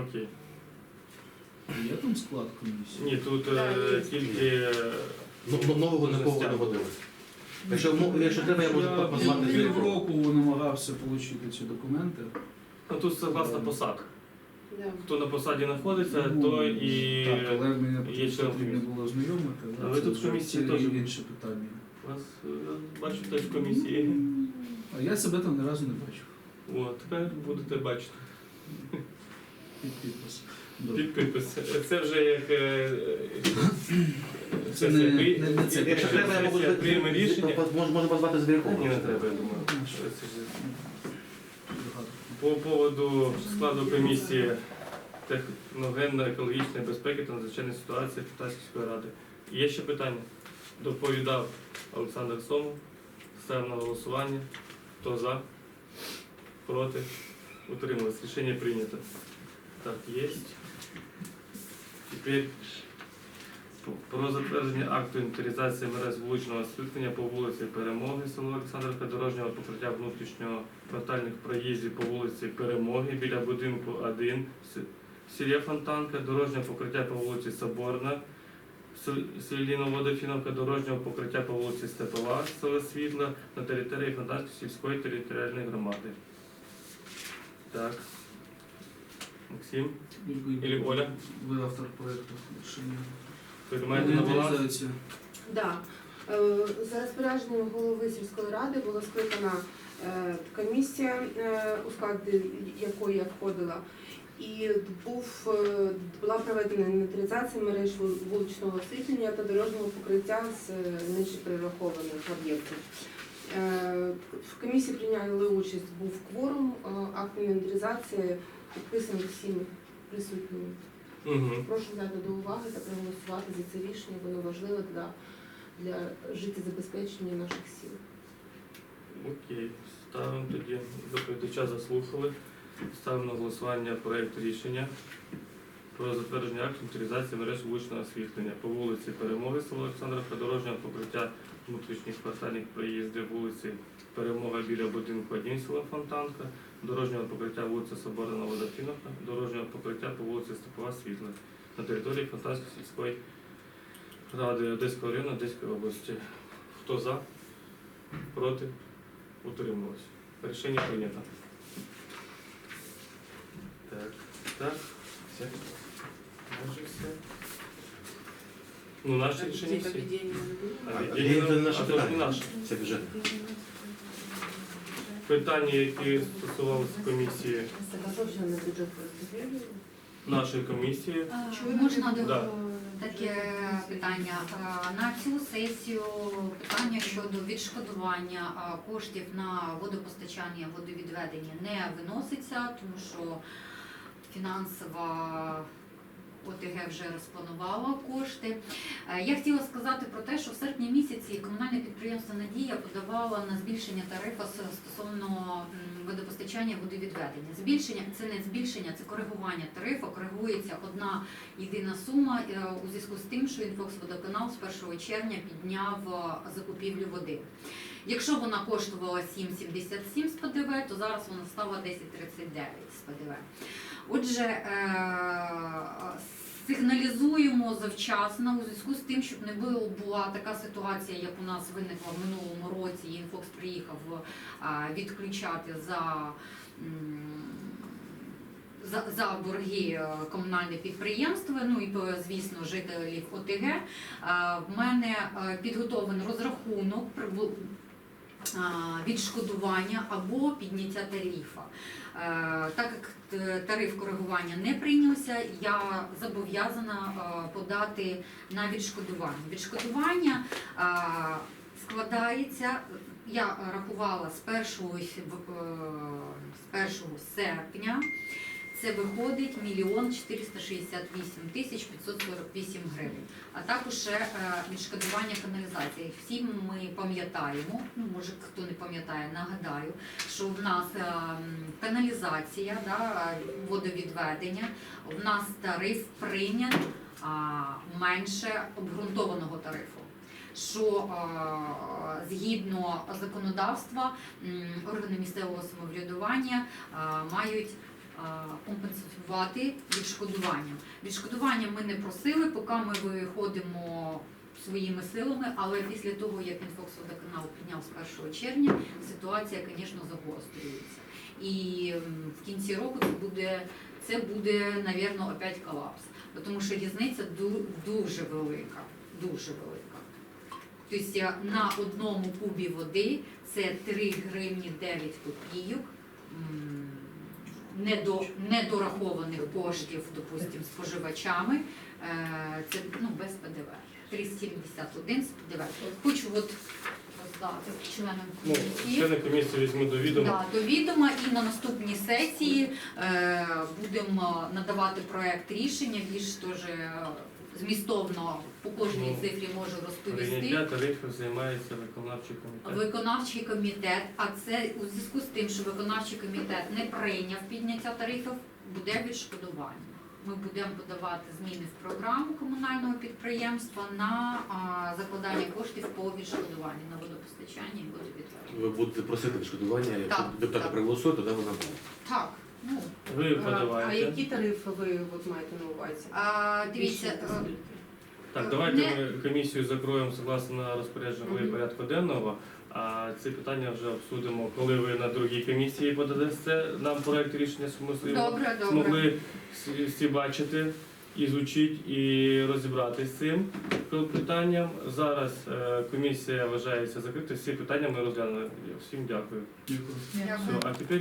Окей. Є там склад комісії? Ні, тут Да, е, є. тільки е, Ну, ну, нового нікого не годили. Якщо, мо- якщо треба, я можу Я позвати пів- півроку намагався отримати ці документи. ну, тут согласно посад. Да. Хто на посаді знаходиться, Ну, то і Так, але мене є член потрібно комісії. було знайомити. А ви це тут в комісії це теж? інше питання. вас е, бачу теж в комісії. А я себе там ні разу не бачив. От, тепер будете бачити. Під підпис. Під підпис. Це вже як е, е, Це не- не- не це. Якщо треба, я можу прийме рішення. можу позвати звірку. Ні, не треба, я думаю. По поводу складу комісії техногенно-екологічної безпеки та надзвичайної ситуації Полтавської ради. Є ще питання? Доповідав Олександр Сомов. Ставимо на голосування. Хто за? Проти? Утрималось. Рішення прийнято. Так, є. Тепер про затвердження акту інвентаризації мереж вуличного освітлення по вулиці Перемоги, село Олександрівка, дорожнього покриття внутрішнього квартальних проїздів по вулиці Перемоги біля будинку 1 в селі Фонтанка, дорожнього покриття по вулиці Соборна, в селі Новодофіновка, дорожнього покриття по вулиці Степова, село Світла на території Фонтанської сільської територіальної громади. Так. Максим, Ілі Оля, Ви автор проєкту рішення. приймаєте на баланс? Да. Е, За розпорядженням голови сільської ради була скликана е, комісія, е, у склад якої я входила, і був, була проведена інвентаризація мереж вуличного освітлення та дорожнього покриття з нижче перерахованих об'єктів. Е, В комісії прийняли участь, був кворум, е, акт інвентаризації підписаний всіми присутніми. Угу. Прошу взяти до уваги та проголосувати за це рішення, воно важливе для, для життєзабезпечення наших сіл. Окей, ставимо тоді доповідача заслухали. Ставимо на голосування проєкт рішення про затвердження акту інвентаризації мереж вуличного освітлення по вулиці Перемоги, село Олександровка, дорожнього покриття внутрішніх квартальних проїздів вулиці Перемога біля будинку 1 село Фонтанка, дорожнього покриття вулиця Соборна Водофіновка, дорожнього покриття по вулиці Степова Світла на території Фонтанської сільської ради Одеського району Одеської області. Хто за? Проти? Утрималось. Рішення прийнято. Так, так, все. Ну, наше рішення всі. А відділення- є наше а то ж не питання. наше. Це бюджет. Питання, які стосувалися комісії, не нашої комісії. Чую, Можна Да. таке питання А, на цю сесію питання щодо відшкодування а, коштів на водопостачання, водовідведення не виноситься, тому що фінансова ОТГ вже розпланувала кошти. Е, Я хотіла сказати про те, що в серпні місяці комунальне підприємство Надія подавало на збільшення тарифу стосовно водопостачання водовідведення. Збільшення це не збільшення, це коригування тарифу. Коригується одна єдина сума е, у зв'язку з тим, що інфоксводоканал з 1 червня підняв е, закупівлю води. Якщо вона коштувала 7,77 з ПДВ, то зараз вона стала 10,39 з ПДВ. Отже, сигналізуємо завчасно у зв'язку з тим, щоб не була така ситуація, як у нас виникла в минулому році. і Інфокс приїхав е, відключати за. За, за борги е, комунальне підприємство, ну і звісно жителів ОТГ. Е, В мене підготовлений розрахунок відшкодування або підняття тарифа. Е, Так як тариф коригування не прийнявся, я зобов'язана е, подати на відшкодування. Відшкодування е, складається, я рахувала з 1, з 1 серпня. Це виходить мільйон 468 тисяч 548 гривень. А також ще е, відшкодування каналізації. Всі ми пам'ятаємо, ну може хто не пам'ятає, нагадаю, що в нас е, каналізація, да, водовідведення, в нас тариф прийнят менше обґрунтованого тарифу. Що е, згідно законодавства органи місцевого самоврядування мають компенсувати відшкодуванням. Відшкодування ми не просили, поки ми виходимо своїми силами, але після того, як Інфоксводоканал підняв з 1 червня, ситуація, звісно, загострюється. І в кінці року це буде, це буде, навірно, опять колапс. Тому що різниця дуже велика, дуже велика. Тобто на одному кубі води це 3 гривні 9 копійок недо, недорахованих коштів, допустимо, споживачами. Е, Це ну, без ПДВ. 371 з ПДВ. Хочу от роздати членам Ну, комісії. члени комісії візьму до відома. Да, до відома і на наступній сесії е, будемо надавати проект рішення більш теж е, змістовно по кожній Ну, цифрі можу розповісти. Прийняття тарифів займається виконавчий комітет. Виконавчий комітет, а це у зв'язку з тим, що виконавчий комітет не прийняв підняття тарифів, буде відшкодування. Ми будемо подавати зміни в програму комунального підприємства на а, закладання коштів по відшкодуванню на водопостачання і водовідведення. Ви будете просити відшкодування, якщо Так, депутати так. проголосують, тоді вона буде. Так, ну Ви А, а подаваєте. які тарифи ви от маєте на увазі? а, дивіться. Більше, е? Так, давайте Не- ми комісію закроємо согласно розпорядження голови Мгм. порядку денного. А ці питання вже обсудимо, коли ви на другій комісії подадете нам проект рішення, щоб ми свої Добре, добре. змогли всі, всі бачити, ізучити і розібратися з цим питанням. Зараз е, комісія вважається закрита. Всі питання ми розглянули. Всім дякую. Дякую. Дякую. Все, а тепер